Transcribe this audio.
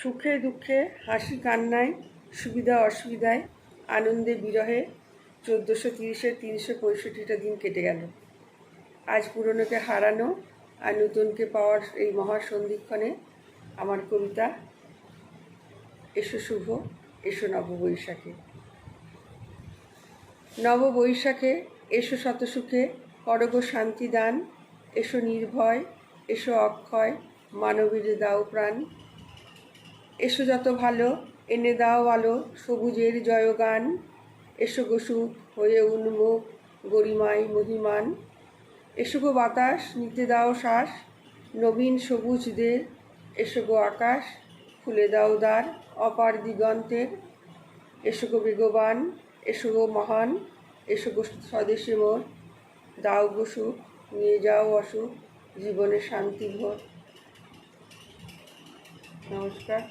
সুখে দুঃখে, হাসি কান্নায়, সুবিধা অসুবিধায়, আনন্দে বিরহে, চোদ্দোশো তিরিশে তিনশো পঁয়ষট্টিটা দিন কেটে গেল। আজ পুরনোকে হারানো আর নতুনকে পাওয়ার এই মহাসন্ধিক্ষণে আমার কবিতা, এসো শুভ, এসো নববৈশাখে। নববৈশাখে এসো শতসুখে, করগ শান্তি দান, এসো নির্ভয়, এসো অক্ষয় মানবীর দাও প্রাণ। এসো যত ভালো, এনে দাও আলো, সবুজের জয়গান। এসো গো হয়ে উন্মুখ গরিমায় মহিমান। এসো গো বাতাস, নিতে দাও শ্বাস, নবীন সবুজদের এসো গো আকাশ খুলে দাও দ্বার, অপার দিগন্তের। এসো গো বেগবান, এসো গো মহান, এসো গো স্বদেশে মোর। দাও গো নিয়ে যাও অসুখ, জীবনে শান্তি ভোর। নমস্কার।